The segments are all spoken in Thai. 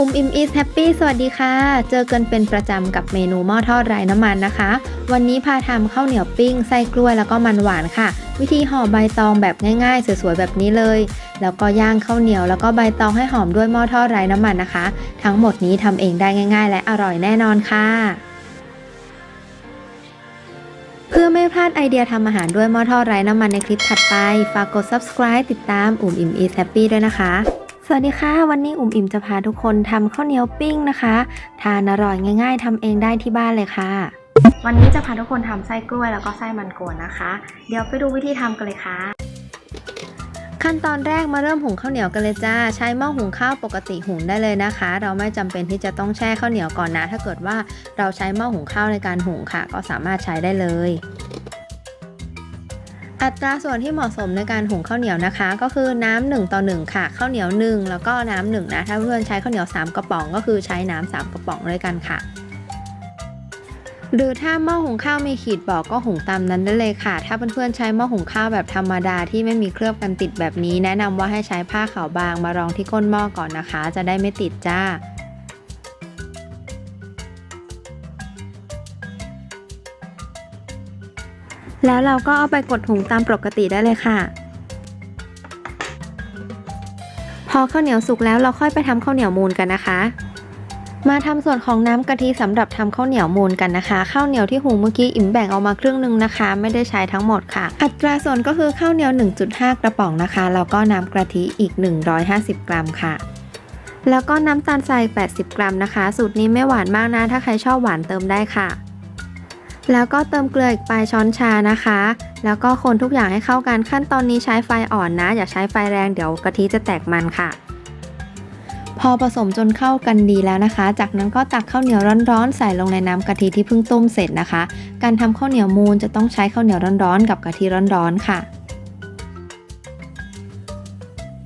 อุมอิมอีสแฮปปี้สวัสดีค่ะ เจอกันเป็นประจำกับเมนูหม้อทอดไร้น้ำมันนะคะ วันนี้พาทำข้าวเหนียวปิ้งไส้กล้วยแล้วก็มันหวานค่ะ วิธีห่อใบตองแบบง่ายๆ สวยๆแบบนี้เลย แล้วก็ย่างข้าวเหนียวแล้วก็ใบตองให้หอมด้วยหม้อทอดไร้น้ำมันนะคะ ทั้งหมดนี้ทำเองได้ง่าย ๆ และอร่อยแน่นอนค่ะเพื่อไม่พลาดไอเดียทำอาหารด้วยหม้อทอดไร้น้ำมันในคลิปถัดไป ฝากกด subscribe ติดตามอุ่มอิ่ม is happy ด้วยนะคะ สวัสดีค่ะ วันนี้อุ่มอิ่มจะพาทุกคนทำข้าวเหนียวปิ้งนะคะ ทานอร่อยง่าย ๆทำเองได้ที่บ้านเลยค่ะ วันนี้จะพาทุกคนทำไส้กล้วยแล้วก็ไส้มันกวนนะคะ เดี๋ยวไปดูวิธีทำกันเลยค่ะ ขั้นตอนแรกมาเริ่มหุงข้าวเหนียวกันเลยจ้า ใช้หม้อหุงข้าวปกติหุงได้เลยนะคะ เราไม่จำเป็นที่จะต้องแช่ข้าวเหนียวก่อนนะ ถ้าเกิดว่าเราใช้หม้อหุงข้าวในการหุงค่ะ ก็สามารถใช้ได้เลย อัตราส่วนที่เหมาะสมในการหุงข้าวเหนียวนะคะ ก็คือน้ำหนึ่งต่อหนึ่งค่ะข้าวเหนียวหนึ่งแล้วก็น้ำหนึ่งนะถ้าเพื่อนใช้ข้าวเหนียวสามกระป๋อง ก็คือใช้น้ำสามกระป๋องด้วยกันค่ะ หรือถ้าหม้อหุงข้าวมีขีดบอกก็หุงตามนั้นได้เลยค่ะ ถ้าเพื่อนๆใช้หม้อหุงข้าวแบบธรรมดาที่ไม่มีเคลือบกันติดแบบนี้ แนะนำว่าให้ใช้ผ้าขาวบางมารองที่ก้นหม้อก่อนนะคะ จะได้ไม่ติดจ้า แล้วเราก็เอาไปกดหุงตามปกติได้เลยค่ะ พอข้าวเหนียวสุกแล้วเราค่อยไปทำข้าวเหนียวมูนกันนะคะ มาทำส่วนของน้ำกะทิสำหรับทำข้าวเหนียวมูนกันนะคะ ข้าวเหนียวที่หุงเมื่อกี้อิ่มแบ่งเอามาครึ่งหนึ่งนะคะ ไม่ได้ใช้ทั้งหมดค่ะ อัตราส่วนก็คือข้าวเหนียว 1.5 กระป๋องนะคะแล้วก็น้ำกะทิอีก 150 กรัมค่ะแล้วก็น้ำตาลทราย 80 กรัมนะคะ สูตรนี้ไม่หวานมากนะ ถ้าใครชอบหวานเติมได้ค่ะ แล้วก็เติมเกลืออีกปลายช้อนชานะคะ แล้วก็คนทุกอย่างให้เข้ากันขั้นตอนนี้ใช้ไฟอ่อนนะ อย่าใช้ไฟแรงเดี๋ยวกะทิจะแตกมันค่ะ พอผสมจนเข้ากันดีแล้วนะคะ จากนั้นก็ตักข้าวเหนียวร้อนๆใส่ลงในน้ำกะทิที่เพิ่งต้มเสร็จนะคะ การทำข้าวเหนียวมูนจะต้องใช้ข้าวเหนียวร้อนๆกับกะทิร้อนๆค่ะ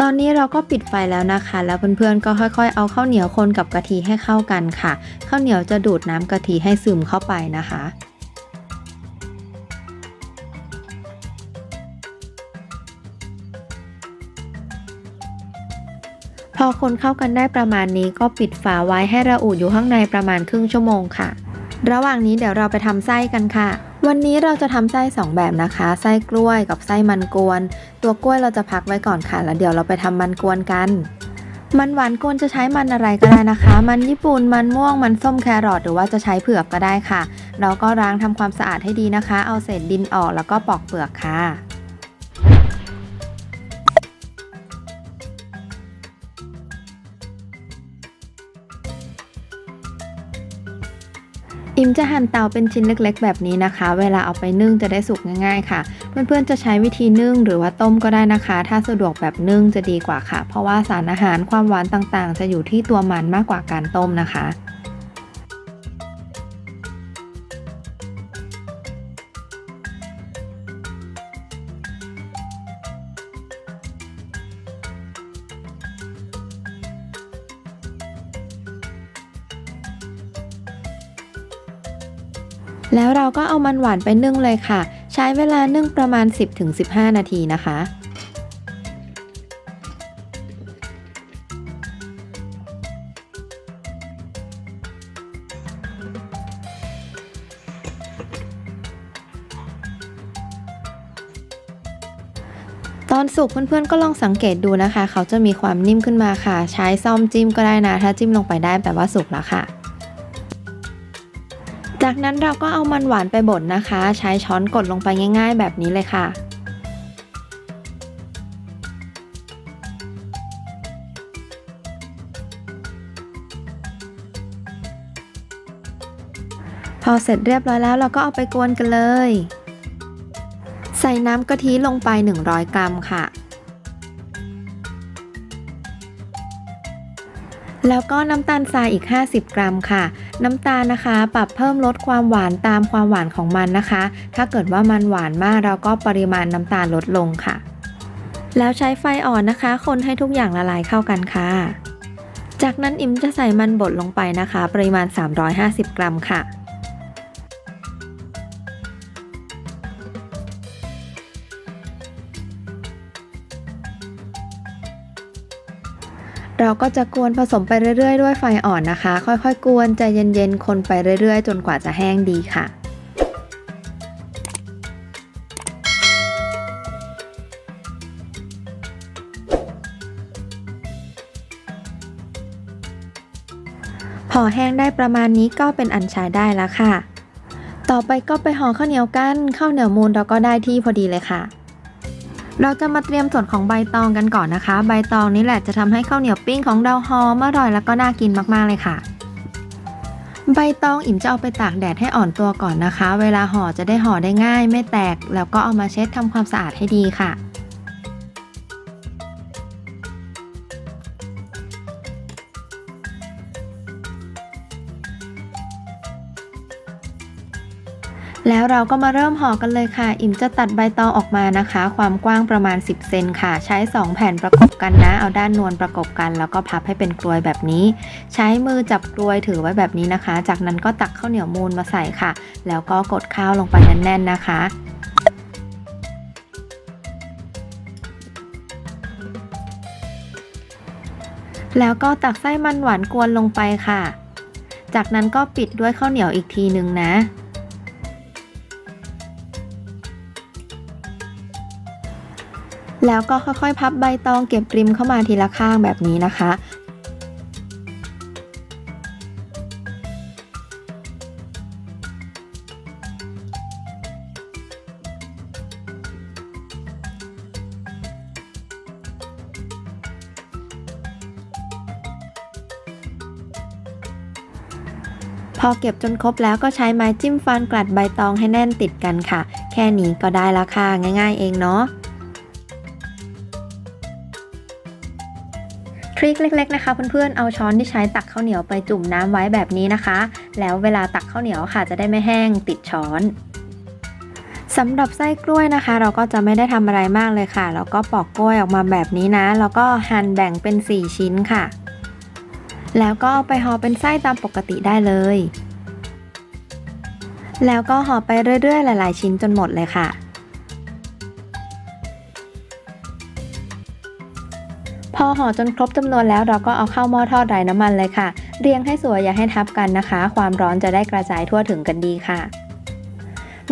ตอนนี้เราก็ปิดไฟแล้วนะคะ แล้วเพื่อนๆก็ค่อยๆ เอาข้าวเหนียวคนกับกะทิให้เข้ากันค่ะ ข้าวเหนียวจะดูดน้ำกะทิให้ซึมเข้าไปนะคะ พอคนเข้ากันได้ประมาณนี้ก็ปิดฝาไว้ให้ระอุอยู่ข้างในประมาณครึ่งชั่วโมงค่ะ ระหว่างนี้เดี๋ยวเราไปทำไส้กันค่ะ วันนี้เราจะทำไส้สองแบบนะคะ ไส้กล้วยกับไส้มันกวน ตัวกล้วยเราจะพักไว้ก่อนค่ะ แล้วเดี๋ยวเราไปทำมันกวนกัน มันหวานกวนจะใช้มันอะไรก็ได้นะคะ มันญี่ปุ่น มันม่วง มันส้มแครอทหรือว่าจะใช้เผือกก็ได้ค่ะ เราก็ล้างทำความสะอาดให้ดีนะคะ เอาเศษดินออกแล้วก็ปอกเปลือกค่ะ อิมจะหั่นเตาเป็นชิ้นเล็กๆ แบบนี้นะคะ เวลาเอาไปนึ่งจะได้สุกง่ายๆค่ะ เพื่อนๆจะใช้วิธีนึ่งหรือว่าต้มก็ได้นะคะ ถ้าสะดวกแบบนึ่งจะดีกว่าค่ะ เพราะว่าสารอาหารความหวานต่างๆ จะอยู่ที่ตัวมันมากกว่าการต้มนะคะ แล้วเราก็เอามันหวานไปนึ่งเลยค่ะ ใช้เวลานึ่งประมาณ 10-15 นาทีนะคะตอนสุกเพื่อนๆก็ลองสังเกตดูนะคะ เขาจะมีความนิ่มขึ้นมาค่ะ ใช้ซ่อมจิ้มก็ได้นะ ถ้าจิ้มลงไปได้แปลว่าสุกแล้วค่ะ จากนั้นเราก็เอามันหวานไปบดนะคะ ใช้ช้อนกดลงไปง่าย ๆ แบบนี้เลยค่ะ พอเสร็จเรียบร้อยแล้วเราก็เอาไปกวนกันเลย ใส่น้ำกะทิลงไป 100 กรัมค่ะ แล้วก็น้ำตาลทรายอีก 50 กรัมค่ะ น้ำตาลนะคะ ปรับเพิ่มลดความหวานตามความหวานของมันนะคะ ถ้าเกิดว่ามันหวานมากเราก็ปริมาณน้ำตาลลดลงค่ะ แล้วใช้ไฟอ่อนนะคะ คนให้ทุกอย่างละลายเข้ากันค่ะ จากนั้นอิมจะใส่มันบดลงไปนะคะ ปริมาณ 350 กรัมค่ะ เราก็จะกวนผสมไปเรื่อยๆ ด้วยไฟอ่อนนะคะ ค่อยๆ กวนใจเย็นๆ คนไปเรื่อยๆ จนกว่าจะแห้งดีค่ะพอแห้งได้ประมาณนี้ก็เป็นอันใช้ได้แล้วค่ะ ต่อไปก็ไปห่อข้าวเหนียวกัน ข้าวเหนียวมูนเราก็ได้ที่พอดีเลยค่ะ เราจะมาเตรียมส่วนของใบตองกันก่อนนะคะ ใบตองนี่แหละจะทำให้ข้าวเหนียวปิ้งของเราหอมอร่อยแล้วก็น่ากินมากๆเลยค่ะ ใบตองอิ่มจะเอาไปตากแดดให้อ่อนตัวก่อนนะคะ เวลาห่อจะได้ห่อได้ง่าย ไม่แตก แล้วก็เอามาเช็ดทำความสะอาดให้ดีค่ะ แล้วเราก็มาเริ่มห่อกันเลยค่ะ อิ่มจะตัดใบตองออกมานะคะ ความกว้างประมาณ 10 เซนค่ะ ใช้ 2 แผ่นประกบกันนะ เอาด้านนวลประกบกัน แล้วก็พับให้เป็นกลวยแบบนี้ ใช้มือจับกลวยถือไว้แบบนี้นะคะ จากนั้นก็ตักข้าวเหนียวมูนมาใส่ค่ะ แล้วก็กดข้าวลงไปแน่นๆนะคะแล้วก็ตักไส้มันหวานกวนลงไปค่ะ จากนั้นก็ปิดด้วยข้าวเหนียวอีกทีหนึ่งนะ แล้วก็ค่อยๆ พับใบตองเก็บริมเข้ามาทีละข้างแบบนี้นะคะ พอเก็บจนครบแล้วก็ใช้ไม้จิ้มฟันกลัดใบตองให้แน่นติดกันค่ะ แค่นี้ก็ได้และค่ะง่าย ๆ เองเนาะ ริคเล็กๆนะคะ เพื่อนๆ เอาช้อนที่ใช้ตักข้าวเหนียวไปจุ่มน้ำไว้แบบนี้นะคะ แล้วเวลาตักข้าวเหนียวค่ะจะได้ไม่แห้งติดช้อนสำหรับไส้กล้วยนะคะ เราก็จะไม่ได้ทำอะไรมากเลยค่ะ แล้วก็ปอกกล้วยออกมาแบบนี้นะ แล้วก็หั่นแบ่งเป็น 4 ชิ้นค่ะ แล้วก็เอาไปห่อเป็นไส้ตามปกติได้เลย แล้วก็ห่อไปเรื่อยๆ หลาย ๆ ชิ้นจนหมดเลยค่ะ พอห่อจนครบจำนวนแล้วเราก็เอาเข้าหม้อทอดไร้น้ำมันเลยค่ะ เรียงให้สวยอย่าให้ทับกันนะคะ ความร้อนจะได้กระจายทั่วถึงกันดีค่ะ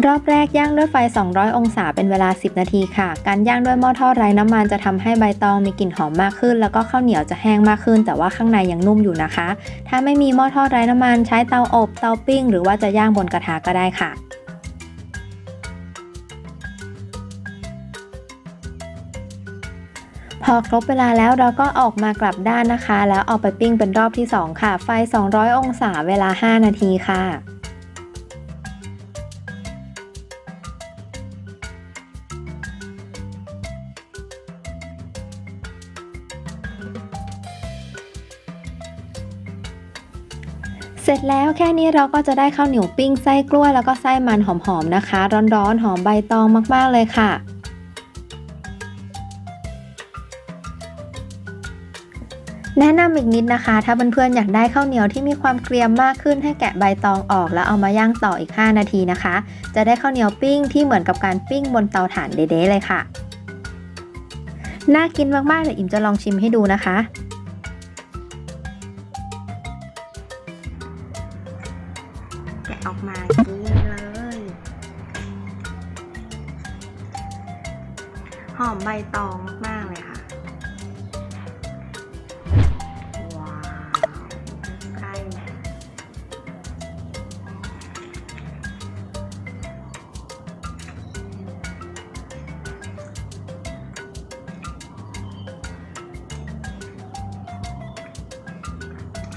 รอบแรกย่างด้วยไฟ 200 องศาเป็นเวลา 10 นาทีค่ะ การย่างด้วยหม้อทอดไร้น้ำมันจะทำให้ใบตองมีกลิ่นหอมมากขึ้น แล้วก็ข้าวเหนียวจะแห้งมากขึ้น แต่ว่าข้างในยังนุ่มอยู่นะคะ ถ้าไม่มีหม้อทอดไร้น้ำมัน ใช้เตาอบ เตาปิ้ง หรือว่าจะย่างบนกระทะก็ได้ค่ะ อครบเวลาแล้วเราก็ออกมากลับด้านนะคะ แล้วเอาไปปิ้งเป็นรอบที่ 2 ค่ะ ไฟ 200 องศาเวลา 5 นาทีค่ะเสร็จแล้วแค่นี้เราก็จะได้ข้าวเหนียวปิ้งไส้กล้วยแล้วก็ไส้มันหอมๆนะคะ ร้อนๆหอมใบตองมากๆเลยค่ะ แนะนำอีกนิดนะคะ ถ้าเพื่อนๆอยากได้ข้าวเหนียวที่มีความเกรียมมากขึ้นให้แกะใบตองออกแล้วเอามาย่างต่ออีก 5 นาทีนะคะ จะได้ข้าวเหนียวปิ้งที่เหมือนกับการปิ้งบนเตาถ่านเด๊ๆเลยค่ะ น่ากินมากๆเลยอิมจะลองชิมให้ดูนะคะ แกะออกมากินเลยหอมใบตองมาก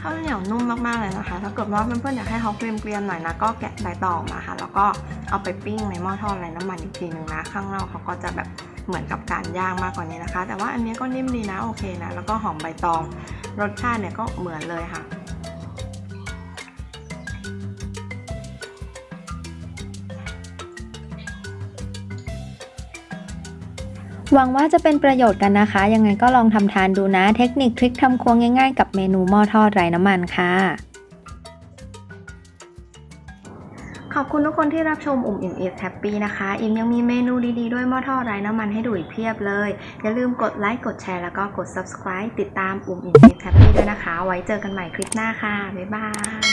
ข้าวเหนียวนุ่มมากๆเลยนะคะ ถ้าเกิดว่าเพื่อนๆอยากให้เขาเกรียมๆหน่อยนะ ก็แกะใบตองมาค่ะ แล้วก็เอาไปปิ้งในหม้อทอดไร้น้ำมันอีกทีนึงนะ ข้างนอกเขาก็จะแบบเหมือนกับการย่างมากกว่านี้นะคะ แต่ว่าอันนี้ก็นิ่มดีนะโอเคนะ แล้วก็หอมใบตอง รสชาติเนี่ยก็เหมือนเลยค่ะ หวังว่าจะเป็นประโยชน์กันนะคะ ยังไงก็ลองทำทานดูนะ เทคนิคทริคทำครัวง่ายๆ กับเมนูหม้อทอดไร้น้ำมันค่ะ ขอบคุณทุกคนที่รับชมอุ่มอิ่ม is happy นะคะ อิ่มยังมีเมนูดีๆ ด้วยหม้อทอดไร้น้ำมันให้ดูอีกเพียบเลย อย่าลืมกดไลค์กดแชร์แล้วก็กด subscribe ติดตามอุ่มอิ่ม is happy ด้วยนะคะ ไว้เจอกันใหม่คลิปหน้าค่ะ บ๊ายบาย